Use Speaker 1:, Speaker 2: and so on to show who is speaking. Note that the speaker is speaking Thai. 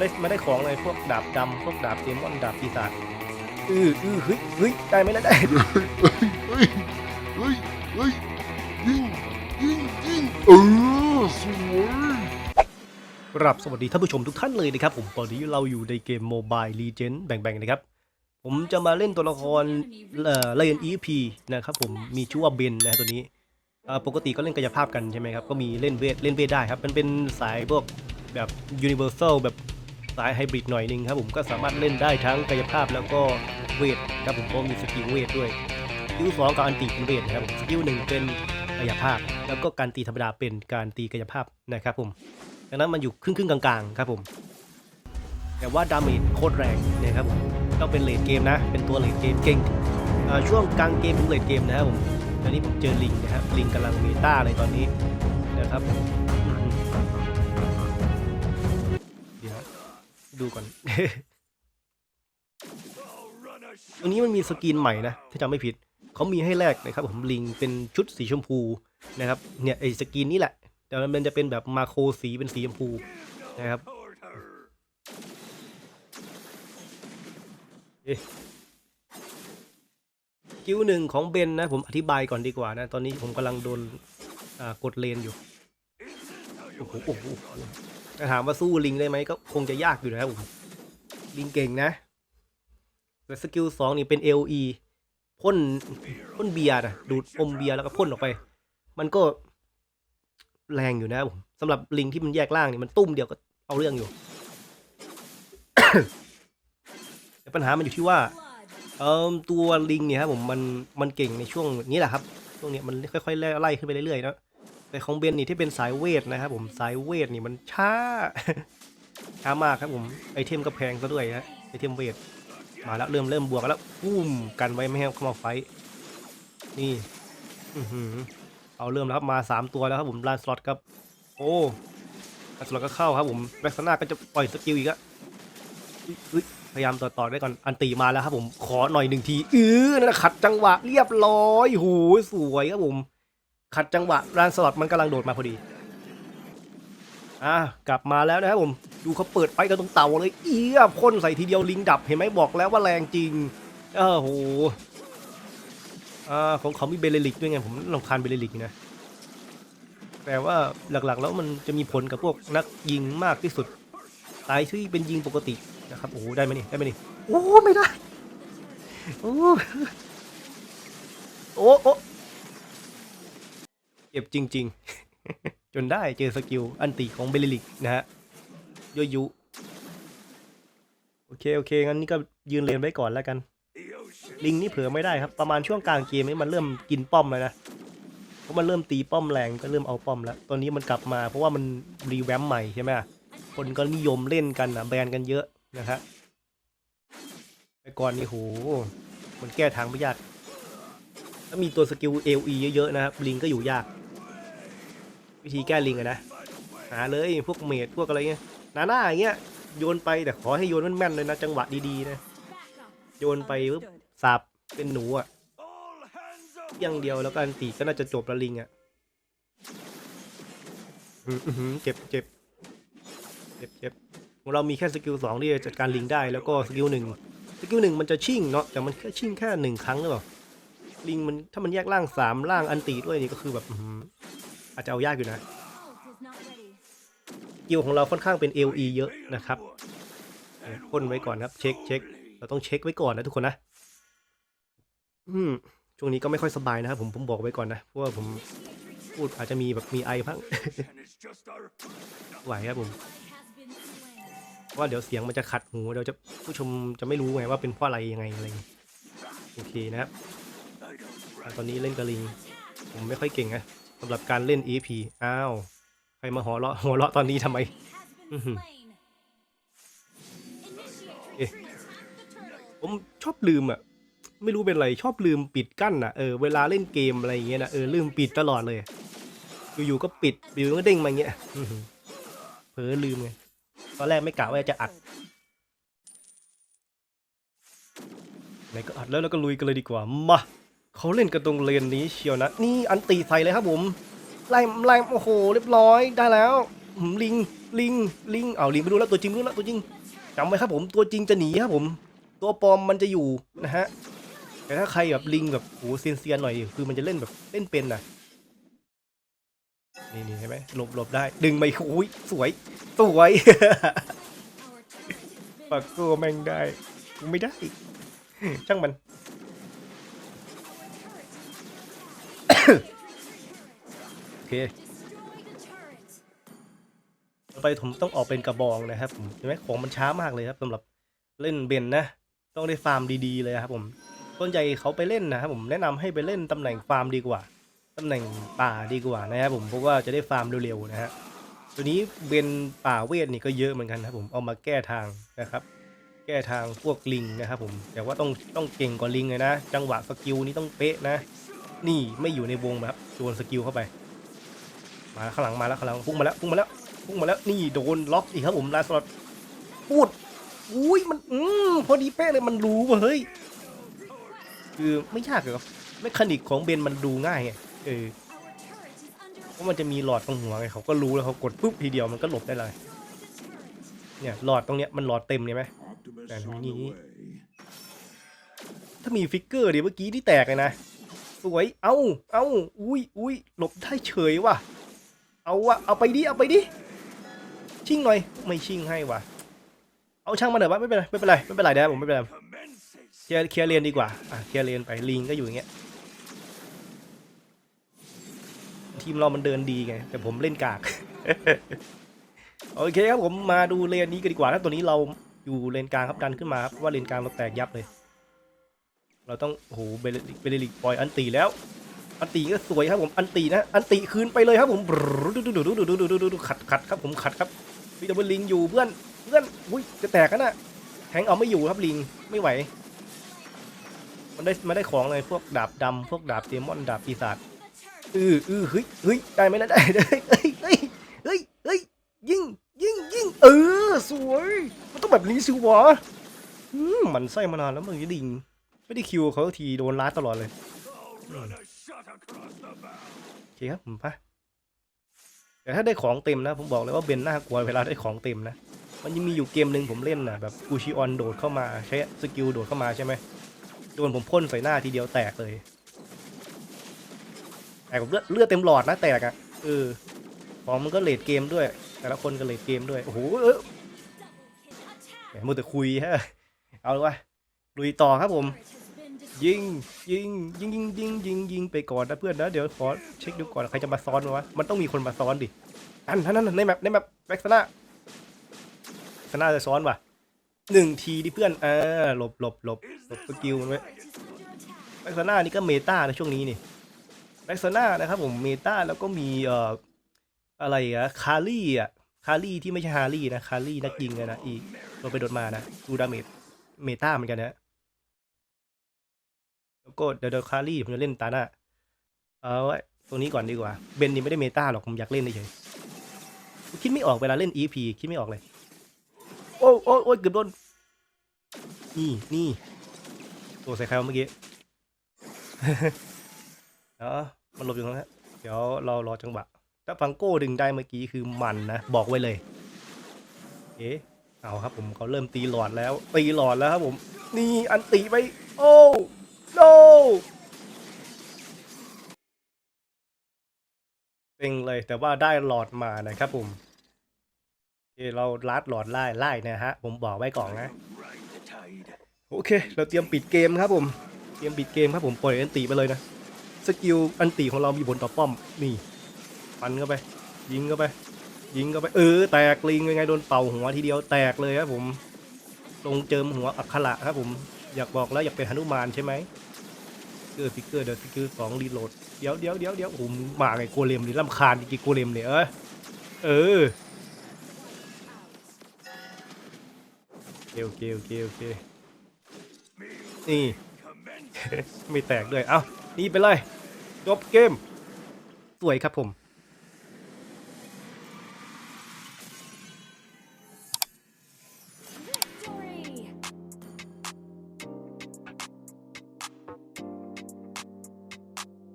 Speaker 1: ได้มาได้ของอะไรพวกดาบดำพวกดาบเดมอนดาบปีศาจอืออือเฮ้ยเฮ้ยได้ไหมนะได้
Speaker 2: เฮ้ยเฮ้ยเฮ้ยยิงยิงยิงเออสวย
Speaker 1: ครับสวัสดีท่านผู้ชมทุกท่านเลยนะครับ ผมตอนนี้เราอยู่ในเกม Mobile Legends แบ่งๆนะครับผมจะมาเล่นตัวละครเอ่อเล่น EP นะครับผมมีชื่อว่าเบนนะฮะตัวนี้เอ่อปกติก็เล่นกายภาพกันใช่ไหมครับ ก็มีเล่นเวทเล่นเวทได้ครับ มันเป็นสายพวกแบบ Universal แบบ สายไฮบริดหน่อยนึงครับผมก็สามารถเล่นได้ทั้งกายภาพแล้วก็เวทครับผมก็มีสกิลเวทด้วยสกิลสองกับอันตีเป็นเวทนะครับสกิลหนึ่งเป็นกายภาพ แล้วก็การตีธรรมดาเป็นการตีกายภาพนะครับผมดังนั้นมันอยู่ครึ่งครึ่งๆกลางๆครับผมแต่ว่าดาเมจโคตรแรงนะครับผมต้องเป็นเลดเกมนะ เป็นตัวเลดเกมเก่งช่วงกลางเกมถึงเลดเกมนะครับผมตอนนี้ผมเจอลิงนะครับลิงกำลังเมตาเลยตอนนี้นะครับ ดูก่อน ตรงนี้มันมีสกินใหม่นะ ถ้าจำไม่ผิด เขามีให้แลกนะครับ ผมลิงเป็นชุดสีชมพูนะครับ เนี่ยไอสกินนี้แหละ แต่มันจะเป็นแบบมาโครสีเป็นสีชมพูนะครับเอ๊ะสกิลหนึ่งของเบนนะ ผมอธิบายก่อนดีกว่านะ ตอนนี้ผมกำลังโดนกดเลนอยู่ โอ้โห โอ้โหโอ้โหถ้าถามว่าสู้ลิงได้ไหมก็คงจะยากอยู่นะครับผมลิงเก่งนะแต่สกิลสองนี่เป็น LE พ่นพ่นเบียร์นะดูดอมเบียร์แล้วก็พ่นออกไป มันก็แรงอยู่นะครับผมสำหรับลิงที่มันแยกล่างนี่มันตุ้มเดียวก็เอาเรื่องอยู่แต่ปัญหามันอยู่ที่ว่าเอ่อตัวลิงเนี่ยครับผมมันมันเก่งในช่วงนี้แหละครับช่วงเนี้ยมันค่อยๆไล่ขึ้นไปเรื่อยๆนะ แต่ของเบนนี่ที่เป็นสายเวทนะครับผมสายเวทนี่มันช้า ช้ามากครับผมไอเทมก็แพงซะด้วยฮะไอเทมเวทมาแล้วเริ่มเริ่มบวกแล้วปุ้มกันไว้ไม่ให้เข้ามาไฟนี่เอาเริ่มแล้วครับมา 3 ตัวแล้วครับผมลานสล็อตครับ โอ้ลานสล็อตก็เข้าครับผมแบ็กซนาก็จะปล่อยสกิลอีกอะพยายามต่อต่อได้ก่อนอันตีมาแล้วครับผมขอหน่อยหนึ่งทีเออนั่นนะขัดจังหวะเรียบร้อยโหสวยครับผม ขัดจังหวะลานสล็อตมันกำลังโดดมาพอดี อะกลับมาแล้วนะครับผม ดูเขาเปิดไฟกันตรงเต่าเลย เอี้ยพ่นใส่ทีเดียวลิงดับเห็นไหมบอกแล้วว่าแรงจริงเออโหอ่าของเขามีเบลลิกด้วยไงผมลำคาญเบลลิกนะแต่ว่าหลักๆแล้วมันจะมีผลกับพวกนักยิงมากที่สุด ตายที่เป็นยิงปกตินะครับ โอ้โหได้ไหมนี่ได้ไหมนี่โอ้ไม่ได้ โอ้โอ้ เจ็บจริง ๆ จนได้เจอสกิลอันติของเบลลิกนะฮะโยยุโอเคโอเคงั้นนี่ก็ยืนเลนไว้ก่อนแล้วกัน ลิงนี่เผื่อไม่ได้ครับ ประมาณช่วงกลางเกมนี้มันเริ่มกินป้อมแล้วนะเพราะมันเริ่มตีป้อมแรงก็เริ่มเอาป้อมแล้ว ตอนนี้มันกลับมาเพราะว่ามันรีแวมใหม่ใช่ไหมคนก็นิยมเล่นกันนะแบนกันเยอะนะฮะแต่ก่อนนี่โหมันแก้ทางไม่ยากถ้ามีตัวสกิลเอลีเยอะๆนะครับลิงก็อยู่ยาก วิธีแก้ลิงอะนะหาเลยพวกเมดพวกอะไรเงี้ยหนาหน้าอย่างเงี้ยโยนไปแต่ขอให้โยนแม่นๆเลยนะจังหวะดีๆนะโยนไปปุ๊บสับเป็นหนูอะเพียงเดียวแล้วก็อันตีก็น่าจะจบละลิงอะเจ็บเจ็บเจ็บเจ็บเรามีแค่สกิลสองที่จะจัดการลิงได้แล้วก็สกิลหนึ่งสกิลหนึ่งมันจะชิ่งเนาะแต่มันแค่ชิ่งแค่หนึ่งครั้งหรือเปล่าลิงมันถ้ามันแยกร่างสามร่างอันตีด้วยนี่ก็คือแบบ อื้อหืออาจจะเอายากอยู่นะสกิลของเราค่อนข้างเป็น LE เยอะนะครับเออพ่นไว้ก่อนครับ เช็คเช็คเราต้องเช็คไว้ก่อนนะทุกคนนะ อืมช่วงนี้ก็ไม่ค่อยสบายนะครับผมผมบอกไว้ก่อนนะเพราะว่าผมพูดอาจจะมีแบบมีไอพังไหวครับผมเพราะว่าเดี๋ยวเสียงมันจะขัดหูเดี๋ยวจะผู้ชมจะไม่รู้ไงว่าเป็นเพราะอะไรยังไงอะไรอย่างงี้โอเคนะครับอะตอนนี้เล่นกระลิง ผมไม่ค่อยเก่งนะ สำหรับการเล่น EP อ้าว ใครมาหัวเราะหัวเราะตอนนี้ทำไมอื้อหือผมชอบลืมอะ ไม่รู้เป็นไรชอบลืมปิดกั้นอะเออเวลาเล่นเกมอะไรอย่างเงี้ยนะเออลืมปิดตลอดเลย อยู่ๆก็ปิดอยู่ๆก็เด้งมาอย่างเงี้ยอื้อหือเผลอลืมไงตอนแรกไม่กะว่าจะอัดไหนก็อัดแล้วแล้วก็ลุยกันเลยดีกว่ามา เขาเล่นกันตรงเลนนี้เชียวนะ นี่อันตีใส่เลยครับผมไล่ไล่โอ้โห เรียบร้อยได้แล้วลิงลิงลิงเอาลิงไปดูแล้วตัวจริงไปดูแล้วตัวจริงจำไว้ครับผมตัวจริงจะหนีครับผม ตัวปลอมมันจะอยู่นะฮะแต่ถ้าใครแบบลิงแบบโหเซียนเซียนๆหน่อยคือมันจะเล่นแบบเล่นเป็นนะนี่นี่เห็นไหมหลบหลบได้ ดึงไปอุ้ยสวย สวยปักตัวแม่งได้ไม่ได้ ช่างมัน โอเคไปผมต้องออกเป็นกระบองนะครับผมเห็นไหมของมันช้ามากเลยครับสำหรับเล่นเบนนะ ต้องได้ฟาร์มดีๆเลยครับผมส่วนใหญ่เขาไปเล่นนะครับผมแนะนำให้ไปเล่นตำแหน่งฟาร์มดีกว่าตำแหน่งป่าดีกว่านะครับผมเพราะว่าจะได้ฟาร์มเร็วๆนะฮะตัวนี้เบนป่าเวทนี่ก็เยอะเหมือนกันครับผมเอามาแก้ทางนะครับแก้ทางพวกลิงนะครับผมแต่ว่าต้องต้องเก่งกว่าลิงเลยนะ จังหวะสกิลนี้ต้องเป๊ะนะ นี่ไม่อยู่ในวงแบบโดนสกิลเข้าไป มาแล้วข้างหลังมาแล้วข้างหลังพุ่งมาแล้วพุ่งมาแล้วพุ่งมาแล้วนี่โดนล็อกอีกครับผมลาสลอดพูดอุ้ยมันอืมพอดีเป๊ะเลยมันรู้เว้ยเฮ้ยคือไม่ยากเลยครับแมคานิกของเบนมันดูง่ายไงเออเพราะมันจะมีหลอดตรงหัวไงเขาก็รู้แล้วเขากดปุ๊บทีเดียวมันก็หลบได้เลยเนี่ยหลอดตรงเนี้ยมันหลอดเต็มเนี่ยไหม
Speaker 2: Optimus
Speaker 1: And
Speaker 2: on
Speaker 1: we-
Speaker 2: the way.
Speaker 1: ถ้ามีฟิกเกอร์เดี๋ยวเมื่อกี้ที่แตกเลยนะ สวย เอ้าเอ้าอุ้ยอุ้ยหลบได้เฉยว่ะ เอาวะเอาไปดิ เอาไปดิ ชิงหน่อย ไม่ชิงให้ว่ะ เอาช่างมาเถอะวะไม่เป็นไร ไม่เป็นไร ไม่เป็นไรเดี๋ยวผมไม่เป็นไรเคลียร์เคลียร์เลนดีกว่า อะเคลียร์เลนไป ลิงก็อยู่อย่างเงี้ย ทีมเรามันเดินดีไง แต่ผมเล่นกาก โอเคครับผมมาดูเลนนี้กันดีกว่าถ้าตัวนี้เราอยู่เลนกลางครับดันขึ้นมาครับเพราะว่าเลนกลางเราแตกยับเลย เราต้องโอ้โหเบลลิกเบลลิกปล่อยอันตีแล้ว อันตีก็สวยครับผมอันตีนะอันตีคืนไปเลยครับผมดูดูดูดูดูดูดูดูดูขัดขัดครับผมขัดครับมีดับเบิลลิงอยู่เพื่อนเพื่อนอุ้ยจะแตกกันนะแทงเอาไม่อยู่ครับลิงไม่ไหว มันได้มันได้ของเลยพวกดาบดำพวกดาบเดมอนดาบปีศาจอืออือเฮ้ยเฮ้ยได้ไหมนะได้ได้เฮ้ยเฮ้ยเฮ้ยเฮ้ยยิงยิงยิงเออสวยมันต้องแบบนี้สิวะมันไส้มานานแล้วมึงจะดิง ไม่ได้คิวเขาทีโดนล้าตลอดเลยโอเคครับผมไปแต่ถ้าได้ของเต็มนะ ผมบอกเลยว่าเบนน่ากลัวเวลาได้ของเต็มนะ มันยังมีอยู่เกมหนึ่งผมเล่นนะแบบกูชิออนโดดเข้ามาใช้สกิลโดดเข้ามาใช่ไหมโดนผมพ่นใส่หน้าทีเดียวแตกเลยแตกแบเลือดเลือดเต็มหลอดนะแตกอะ่ะเออของมันก็เลดเกมด้วย แต่ละคนก็เลดเกมด้วยโอ้โหเออแหมมัวแต่คุยฮะเอาเลยวะลุยต่อครับผม ยิงยิงยิงยิงยิงยิงยิงไปก่อนนะเพื่อนนะเดี๋ยวขอเช็คดูก่อนใครจะมาซ้อนวะมันต้องมีคนมาซ้อนดิอันนั้นนั่นในแมปในแมปแบ็กซนาซนาจะซ้อนว่ะหนึ่งทีดิเพื่อนเออหลบหลบหลบหลบสกิลมันไว้แบ็กซนานี่ก็เมตาในช่วงนี้นี่แบ็กซนานะครับผมเมตาแล้วก็มีเอ่ออะไรอะคารี่อะคารี่ที่ไม่ใช่ฮารี่นะคารี่นักยิงนะอีกโดนไปโดนมานะดูดาเมจเมตาเหมือนกันนะ แล้วก็เดอะคารี่ผมจะเล่นตาหน้า เอาไว้ตรงนี้ก่อนดีกว่า เบนนี่ไม่ได้เมตาหรอกผมอยากเล่นเฉยคิดไม่ออกเวลาเล่น EP คิดไม่ออกเลย โอ้โอ้โอ้เกือบโดน นี่นี่ตัวใส่ใครเมื่อกี้เนาะมันหลบอยู่ตรงนั้นฮะเดี๋ยวเรารอจังหวะ ถ้าฟังโก้ดึงได้เมื่อกี้คือมันนะ บอกไว้เลย เอ๊ะเอาครับผมเขาเริ่มตีหลอดแล้ว ตีหลอดแล้วครับผม นี่อันตีไป โอ้ เต็งเลยแต่ว่าได้หลอดมานะครับผมโอเคเราลัดหลอดไล่ไล่นะฮะ ผมบอกไว้ก่อนนะ โอเค เราเตรียมปิดเกมครับผม เตรียมปิดเกมครับผมปล่อยอันตีไปเลยนะ สกิลอันตีของเรามีผลต่อป้อมนี่ฟันเข้าไป ยิงเข้าไป ยิงเข้าไป เออ แตกลิงยังไงโดนเป่าหัวทีเดียวแตกเลยครับผมตรงเจิมหัวอักขระครับผมอยากบอกแล้วอยากเป็นหนุมานใช่ไหม อร์ฟิกเกอร์เดี๋ยวฟิกเกอร์สองรีโหลดเดี๋ยวเดี๋ยวเดี๋ยวเดี๋ยวโอ้โหมึงมาไงโกเลมเลยลำคาญจริงๆโกเลมเนี่ยเออเออโอเคโอเคโอเคนี่ ไม่แตกด้วย เอ้านี่ไปเลย จบเกม สวยครับผม